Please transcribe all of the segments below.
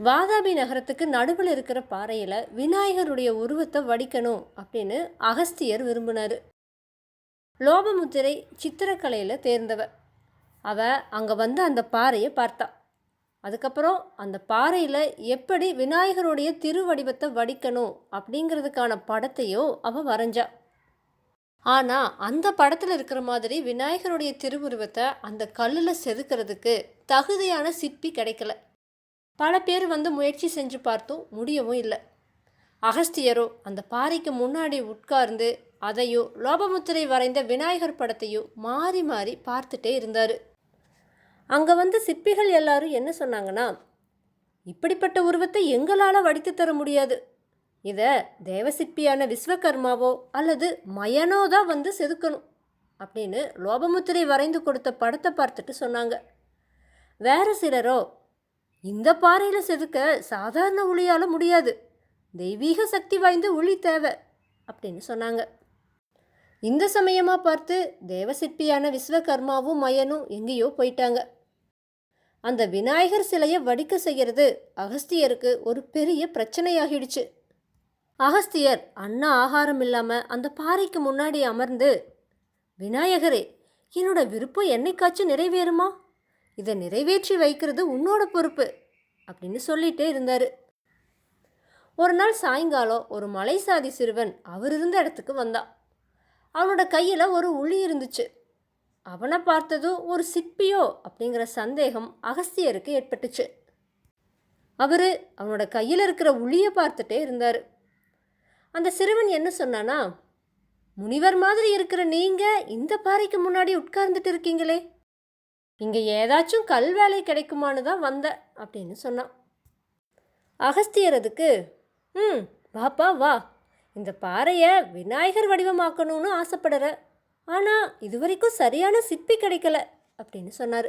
வாதாபி நகரத்துக்கு நடுவில் இருக்கிற பாறையில் விநாயகருடைய உருவத்தை வடிக்கணும் அப்படின்னு அகஸ்தியர் விரும்பினார். லோபமுத்திரை சித்திரக்கலையில் தேர்ந்தவ. அவ அங்கே வந்து அந்த பாறையை பார்த்தா. அதுக்கப்புறம் அந்த பாறையில் எப்படி விநாயகருடைய திருவடிவத்தை வடிக்கணும் அப்படிங்கிறதுக்கான படத்தையும் அவள் வரைஞ்சா. ஆனால் அந்த படத்தில் இருக்கிற மாதிரி விநாயகருடைய திருவுருவத்தை அந்த கல்லில் செதுக்கிறதுக்கு தகுதியான சிற்பி கிடைக்கல. பல பேர் வந்து முயற்சி செஞ்சு பார்த்தும் முடியவும் இல்லை. அகஸ்தியரோ அந்த பாறைக்கு முன்னாடி உட்கார்ந்து அதையோ லோபமுத்திரை வரைந்த விநாயகர் படத்தையோ மாறி மாறி பார்த்துட்டே இருந்தார். அங்கே வந்து சிற்பிகள் எல்லாரும் என்ன சொன்னாங்கன்னா இப்படிப்பட்ட உருவத்தை எங்களால் வடித்து தர முடியாது. இதை தேவசிற்பியான விஸ்வகர்மாவோ அல்லது மயனோ தான் வந்து செதுக்கணும் அப்படின்னு லோபமுத்திரை வரைந்து கொடுத்த படத்தை பார்த்துட்டு சொன்னாங்க. வேறு சிலரோ இந்த பாறையில் செதுக்க சாதாரண உளியால் முடியாது. தெய்வீக சக்தி வாய்ந்த உளி தேவை அப்படின்னு சொன்னாங்க. இந்த சமயமாக பார்த்து தேவசிற்பியான விஸ்வகர்மாவும் மயனும் எங்கேயோ போயிட்டாங்க. அந்த விநாயகர் சிலையை வடிக்க செய்கிறது அகஸ்தியருக்கு ஒரு பெரிய பிரச்சனையாகிடுச்சு. அகஸ்தியர் அன்ன ஆகாரம் இல்லாமல் அந்த பாறைக்கு முன்னாடி அமர்ந்து விநாயகரே என்னோட விருப்பம் என்னைக்காச்சும் நிறைவேறுமா? இதை நிறைவேற்றி வைக்கிறது உன்னோட பொறுப்பு அப்படின்னு சொல்லிட்டே இருந்தார். ஒரு நாள் சாயங்காலம் ஒரு மலைசாதி சிறுவன் அவர் இருந்த இடத்துக்கு வந்தான் அவனோட கையில் ஒரு உளி இருந்துச்சு. அவனை பார்த்ததும் ஒரு சிற்பியோ அப்படிங்கிற சந்தேகம் அகஸ்தியருக்கு ஏற்பட்டுச்சு. அவர் அவனோட கையில் இருக்கிற உளியை பார்த்துட்டே இருந்தார். அந்த சிறுவன் என்ன சொன்னானா முனிவர் மாதிரி இருக்கிற நீங்கள் இந்த பாறைக்கு முன்னாடி உட்கார்ந்துட்டு இருக்கீங்களே! இங்கே ஏதாச்சும் கல் வேலை கிடைக்குமான்னு தான் வந்தேன் அப்படின்னு சொன்னான். அகஸ்தியர் அதுக்கு ம் வாப்பா வா. இந்த பாறையை விநாயகர் வடிவமாக்கணும்னு ஆசைப்படுற. ஆனால் இதுவரைக்கும் சரியான சிற்பி கிடைக்கல அப்படின்னு சொன்னார்.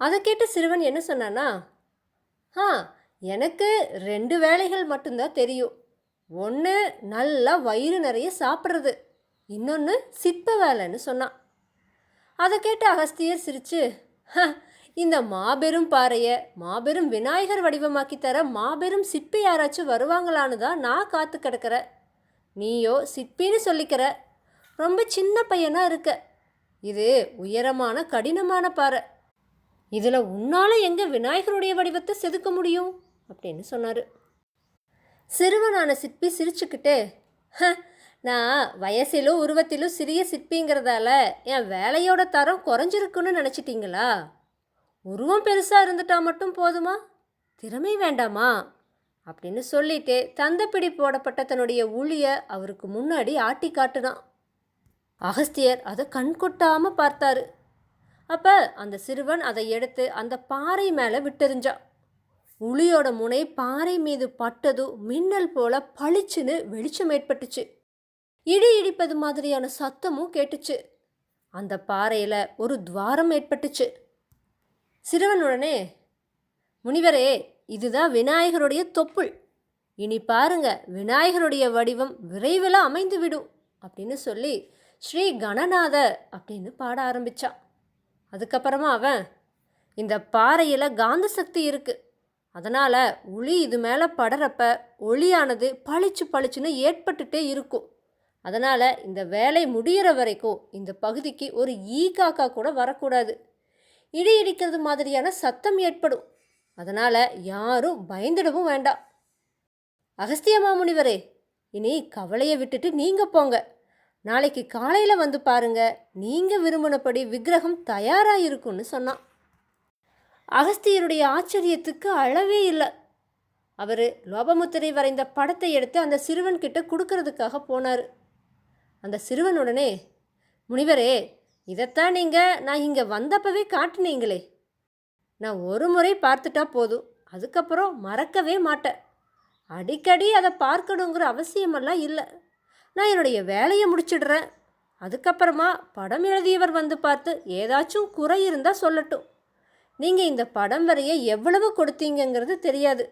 அதை கேட்ட சிறுவன் என்ன சொன்னானா ஆ எனக்கு ரெண்டு வேலைகள் மட்டும்தான் தெரியும். ஒன்று நல்லா வயிறு நிறைய சாப்பிட்றது. இன்னொன்று சிற்ப வேலைன்னு சொன்னான். அதை கேட்ட அகஸ்தியர் சிரிச்சு "ஹ, இந்த மாபெரும் பாறையை மாபெரும் விநாயகர் வடிவமாக்கி தர மாபெரும் சிற்பி யாராச்சும் வருவாங்களான்னு தான் நான் காத்து கிடக்கிற. நீயோ சிற்பின்னு சொல்லிக்கிற. ரொம்ப சின்ன பையனாக இருக்க. இது உயரமான கடினமான பாறை. இதில் உன்னால் எங்கே விநாயகருடைய வடிவத்தை செதுக்க முடியும்? அப்படின்னு சொன்னார். சிறுவனான சிற்பி சிரிச்சுக்கிட்டே "ஹ, நான் வயசிலும் உருவத்திலும் சிறிய சிற்பிங்கிறதால என் வேலையோட தரம் குறைஞ்சிருக்குன்னு நினச்சிட்டிங்களா? உருவம் பெருசாக இருந்துட்டா மட்டும் போதுமா? திறமை வேண்டாமா? அப்படின்னு சொல்லிட்டு தந்தப்பிடி போடப்பட்ட தன்னுடைய உளியை அவருக்கு முன்னாடி ஆட்டி காட்டுனான். அகஸ்தியர் அதை கண்கொட்டாமல் பார்த்தாரு. அப்போ அந்த சிறுவன் அதை எடுத்து அந்த பாறை மேலே விட்டெறிஞ்சான். உளியோட முனை பாறை மீது பட்டதும் மின்னல் போல பளிச்சுன்னு வெளிச்சம் ஏற்பட்டுச்சு. இடி இடிப்பது மாதிரியான சத்தமும் கேட்டுச்சு. அந்த பாறையில் ஒரு துவாரம் ஏற்பட்டுச்சு. சிறுவன் உடனே முனிவரே இதுதான் விநாயகருடைய தொப்புள். இனி பாருங்க விநாயகருடைய வடிவம் விரைவில் அமைந்து விடும் அப்படின்னு சொல்லி ஸ்ரீ கணநாத அப்படின்னு பாட ஆரம்பித்தான் அதுக்கப்புறமா அவன் இந்த பாறையில் காந்த சக்தி இருக்குது அதனால் ஒளி இது மேலே படறப்ப ஒளியானது பளிச்சு பளிச்சுன்னு ஏற்பட்டுட்டே இருக்கும். அதனால் இந்த வேலை முடியிற வரைக்கும் இந்த பகுதிக்கு ஒரு ஈ காக்கா கூட வரக்கூடாது. இடி இடிக்கிறது மாதிரியான சத்தம் ஏற்படும். அதனால் யாரும் பயந்துடவும் வேண்டாம் அகஸ்திய மாமுனிவரே இனி கவலையை விட்டுட்டு நீங்கள் போங்க. நாளைக்கு காலையில் வந்து பாருங்க நீங்கள் விரும்பினபடி விக்கிரகம் தயாராக இருக்கும்னு சொன்னான். அகஸ்தியருடைய ஆச்சரியத்துக்கு அளவே இல்லை. அவர் லோபமுத்திரை வரைந்த படத்தை எடுத்து அந்த சிறுவன்கிட்ட கொடுக்கறதுக்காக போனார். அந்த சிறுவன் உடனே முனிவரே இதைத்தான் நீங்கள் நான் இங்கே வந்தப்பவே காட்டினீங்களே. நான் ஒரு முறை பார்த்துட்டா போதும். அதுக்கப்புறம் மறக்கவே மாட்டேன். அடிக்கடி அதை பார்க்கணுங்கிற அவசியமெல்லாம் இல்லை. நான் என்னுடைய வேலையை முடிச்சிடுறேன். அதுக்கப்புறமா படம் எழுதியவர் வந்து பார்த்து ஏதாச்சும் குறை இருந்தால் சொல்லட்டும். நீங்கள் இந்த படம் வரைய எவ்வளவு கொடுத்தீங்கங்கிறது தெரியாது.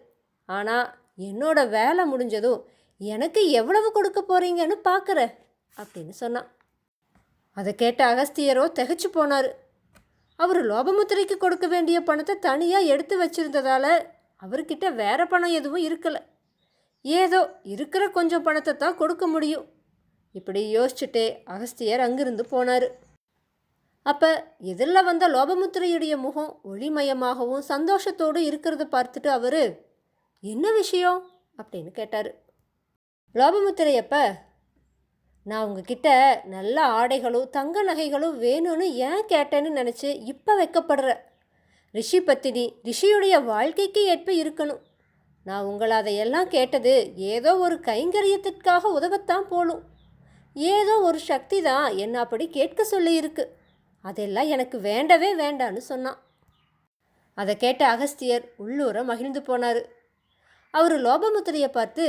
ஆனால் என்னோட வேலை முடிஞ்சதும் எனக்கு எவ்வளவு கொடுக்க போகிறீங்கன்னு பார்க்குறேன் அப்படின்னு சொன்னான். அதை கேட்ட அகஸ்தியரோ திகைச்சு போனார். அவர் லோபமுத்திரைக்கு கொடுக்க வேண்டிய பணத்தை தனியாக எடுத்து வச்சுருந்ததால் அவர்கிட்ட வேறு பணம் எதுவும் இருக்கலை. ஏதோ இருக்கிற கொஞ்சம் பணத்தை தான் கொடுக்க முடியும். இப்படி யோசிச்சுட்டே அகஸ்தியர் அங்கிருந்து போனார். அப்போ எதிரில் வந்த லோபமுத்திரையுடைய முகம் ஒளிமயமாகவும் சந்தோஷத்தோடு இருக்கிறத பார்த்துட்டு அவர் என்ன விஷயம்? அப்படின்னு கேட்டார். லோபமுத்திரையப்ப நான் உங்ககிட்ட நல்ல ஆடைகளும் தங்க நகைகளும் வேணும்னு ஏன் கேட்டேன்னு நினச்சி இப்போ வைக்கப்படுற? ரிஷி பத்தினி ரிஷியுடைய வாழ்க்கைக்கு ஏற்ப இருக்கணும். நான் உங்களை அதையெல்லாம் கேட்டது ஏதோ ஒரு கைங்கரியத்திற்காக உதவத்தான் போலும். ஏதோ ஒரு சக்தி தான் என்ன அப்படி கேட்க சொல்லியிருக்கு. அதெல்லாம் எனக்கு வேண்டவே வேண்டான்னு சொன்னான். அதை கேட்ட அகஸ்தியர் உள்ளூர மகிழ்ந்து போனார். அவர் லோபமுத்திரையை பார்த்து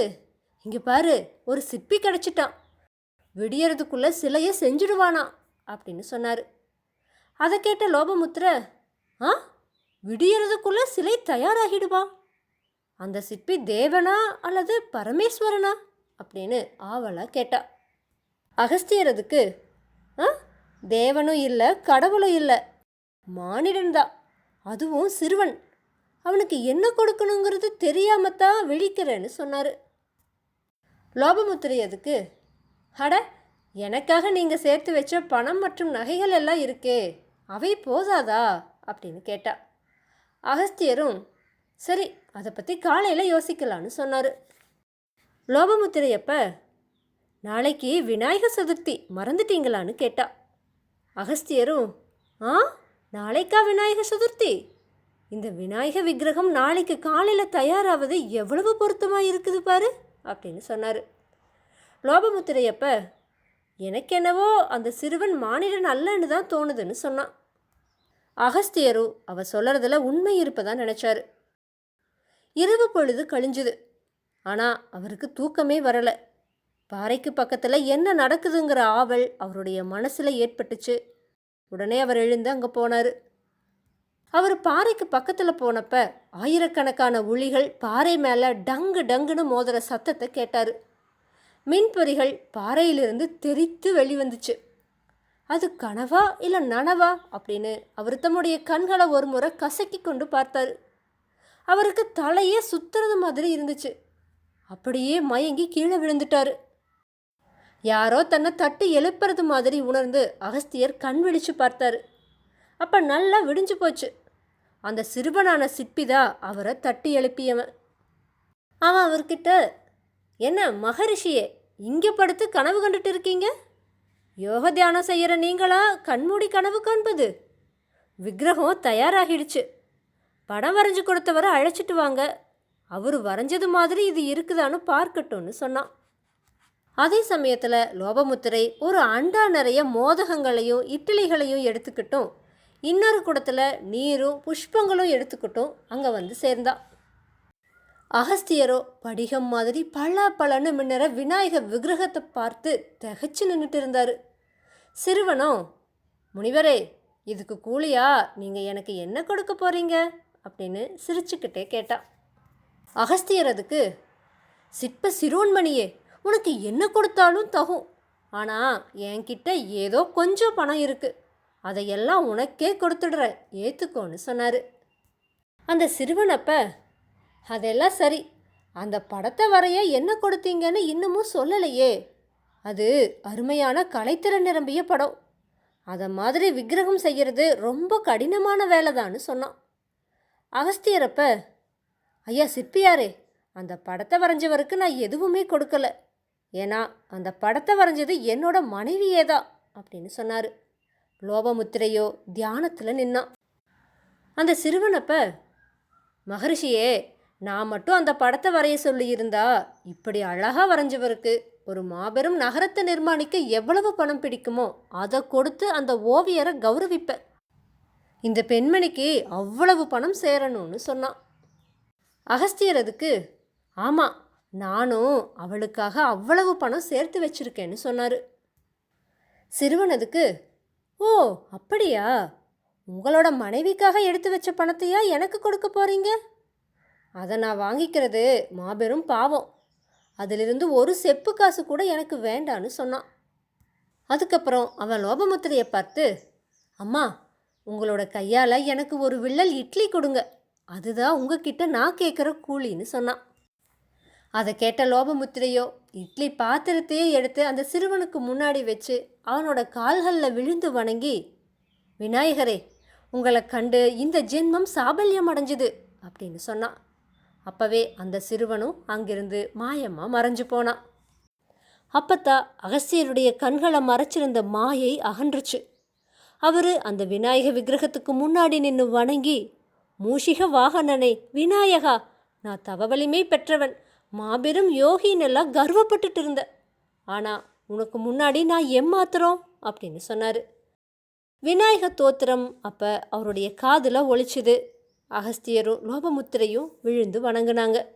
இங்கே பாரு ஒரு சிப்பி கிடச்சிட்டான். விடியறதுக்குள்ளே சிலையை செஞ்சுடுவானா? அப்படின்னு சொன்னார். அதை கேட்ட லோபமுத்திர ஆ? விடியறதுக்குள்ளே சிலை தயாராகிடுவா அந்த சிற்பி தேவனா அல்லது பரமேஸ்வரனா? அப்படின்னு ஆவலாக கேட்டா. அகஸ்தியர் அதுக்கு ஆ? தேவனும் இல்லை கடவுளும் இல்லை. மானிடன்தான் அதுவும் சிறுவன். அவனுக்கு என்ன கொடுக்கணுங்கிறது தெரியாமத்தான் விழிக்கிறேன்னு சொன்னார். லோபமுத்திரை அதுக்கு அட எனக்காக நீங்கள் சேர்த்து வச்ச பணம் மற்றும் நகைகள் எல்லாம் இருக்கே அவை போதாதா? அப்படின்னு கேட்டா. அகஸ்தியரும் சரி அதை பற்றி காலையில் யோசிக்கலான்னு சொன்னார். லோபமுத்திரையப்ப நாளைக்கு விநாயகர் சதுர்த்தி மறந்துட்டீங்களான்னு கேட்டா. அகஸ்தியரும் ஆ நாளைக்கா விநாயகர் சதுர்த்தி? இந்த விநாயக விக்கிரகம் நாளைக்கு காலையில் தயாராவது எவ்வளவு பொருத்தமாக இருக்குது பாரு அப்படின்னு சொன்னார். லோபமுத்திரையப்ப எனக்கென்னவோ அந்த சிறுவன் மானிடன் அல்லன்னு தான் தோணுதுன்னு சொன்னான். அகஸ்தியரு அவ சொல்கிறதுல உண்மை இருப்பதா நினச்சாரு. இரவு பொழுது கழிஞ்சுது. ஆனால் அவருக்கு தூக்கமே வரலை. பாறைக்கு பக்கத்தில் என்ன நடக்குதுங்கிற ஆவல் அவருடைய மனசில் ஏற்பட்டுச்சு. உடனே அவர் எழுந்து அங்கே போனார். அவர் பாறைக்கு பக்கத்தில் போனப்ப ஆயிரக்கணக்கான உளிகள் பாறை மேலே டங்கு டங்குன்னு மோதுற சத்தத்தை கேட்டார். மின்பொறிகள் பாறையிலிருந்து தெரித்து வெளிவந்துச்சு. அது கனவா இல்லை நனவா? அப்படின்னு அவர் தம்முடைய கண்களை ஒரு முறை கசக்கி கொண்டு பார்த்தாரு. அவருக்கு தலையே சுத்துறது மாதிரி இருந்துச்சு. அப்படியே மயங்கி கீழே விழுந்துட்டாரு. யாரோ தன்னை தட்டி எழுப்புறது மாதிரி உணர்ந்து அகஸ்தியர் கண் விழிச்சு பார்த்தாரு. அப்போ நல்லா விடிஞ்சு போச்சு. அந்த சிறுவனான சிற்பிதா அவரை தட்டி எழுப்பியவன். அவன் அவர்கிட்ட என்ன மகரிஷியே இங்கே படுத்து கனவு கண்டுட்டு இருக்கீங்க? யோக தியானம் செய்கிற நீங்களா? கண்மூடி கனவு காண்பது. விக்கிரகம் தயாராகிடுச்சு. படம் வரைஞ்சு கொடுத்தவரை அழைச்சிட்டு வாங்க. அவர் வரைஞ்சது மாதிரி இது இருக்குதான்னு பார்க்கட்டும்னு சொன்னான். அதே சமயத்தில் லோபமுத்திரை ஒரு அண்டா நிறைய மோதகங்களையும் இட்லிகளையும் எடுத்துக்கிட்டும். இன்னொரு குடத்தில் நீரும் புஷ்பங்களும் எடுத்துக்கிட்டும் அங்கே வந்து சேர்ந்தா. அகஸ்தியரோ படிகம் மாதிரி பல பலன்னு மின்னற விநாயகர் விக்கிரகத்தை பார்த்து திகைச்சு நின்றுட்டு இருந்தார். சிறுவனோ முனிவரே இதுக்கு கூலியா? நீங்கள் எனக்கு என்ன கொடுக்க போகிறீங்க அப்படின்னு சிரிச்சுக்கிட்டே கேட்டான் அகஸ்தியர் அதுக்கு சிற்ப சிரோன்மணியே உனக்கு என்ன கொடுத்தாலும் தகும். ஆனால் என்கிட்ட ஏதோ கொஞ்சம் பணம் இருக்குது அதையெல்லாம் உனக்கே கொடுத்துடுறேன் ஏற்றுக்கோன்னு சொன்னார். அந்த சிறுவனப்ப அதெல்லாம் சரி. அந்த படத்தை வரைய என்ன கொடுத்தீங்கன்னு இன்னமும் சொல்லலையே. அது அருமையான கலைத்திறன் நிரம்பிய படம். அதை மாதிரி விக்கிரகம் செய்கிறது ரொம்ப கடினமான வேலைதான்னு சொன்னான். அகஸ்தியரப்ப ஐயா சிற்பியாரே அந்த படத்தை வரைஞ்சவருக்கு நான் எதுவுமே கொடுக்கல. ஏன்னா அந்த படத்தை வரைஞ்சது என்னோட மனைவியே தான் அப்படின்னு சொன்னார். லோபமுத்திரையோ தியானத்தில் நின்னான். அந்த சிறுவனப்ப மகரிஷியே நான் மட்டும் அந்த படத்தை வரைய சொல்லியிருந்தா? இப்படி அழகாக வரைஞ்சவருக்கு ஒரு மாபெரும் நகரத்தை நிர்மாணிக்க எவ்வளவு பணம் பிடிக்குமோ அதை கொடுத்து அந்த ஓவியரை கௌரவிப்பேன். இந்த பெண்மணிக்கு அவ்வளவு பணம் சேரணும்னு சொன்னான். அகஸ்தியர் அதுக்கு ஆமாம் நானும் அவளுக்காக அவ்வளவு பணம் சேர்த்து வச்சிருக்கேன்னு சொன்னார். சிறுவன் அதுக்கு ஓ அப்படியா? உங்களோட மனைவிக்காக எடுத்து வச்ச பணத்தையா எனக்கு கொடுக்க போறீங்க? அதை நான் வாங்கிக்கிறது மாபெரும் பாவம். அதிலிருந்து ஒரு செப்பு காசு கூட எனக்கு வேண்டான்னு சொன்னான். அதுக்கப்புறம் அவன் லோபமுத்திரையை பார்த்து அம்மா உங்களோட கையால் எனக்கு ஒரு வில்லல் இட்லி கொடுங்க. அதுதான் உங்ககிட்ட நான் கேட்குற கூலின்னு சொன்னான். அதை கேட்ட லோபமுத்திரையோ இட்லி பாத்திரத்தையே எடுத்து அந்த சிறுவனுக்கு முன்னாடி வச்சு அவனோட கால்களில் விழுந்து வணங்கி விநாயகரே உங்களை கண்டு இந்த ஜென்மம் சாபல்யம் அடைஞ்சுது அப்படின்னு சொன்னான். அப்பவே அந்த சிறுவனும் அங்கிருந்து மாயமாக மறைஞ்சு போனான் அப்பத்தா அகஸ்தியருடைய கண்களை மறைச்சிருந்த மாயை அகன்றுச்சு. அவர் அந்த விநாயக விக்கிரகத்துக்கு முன்னாடி நின்று வணங்கி மூஷிக வாகனனை விநாயகா நான் தவ வலிமை பெற்றவன் மாபெரும் யோகின்னெல்லாம் கர்வப்பட்டுட்டு இருந்த ஆனால் உனக்கு முன்னாடி நான் ஏமாத்துறோம் அப்படின்னு சொன்னார். விநாயக தோத்திரம் அப்போ அவருடைய காதில் ஒழிச்சுது அகஸ்தியரும் லோபமுத்திரையும் விழுந்து வணங்கினாங்க.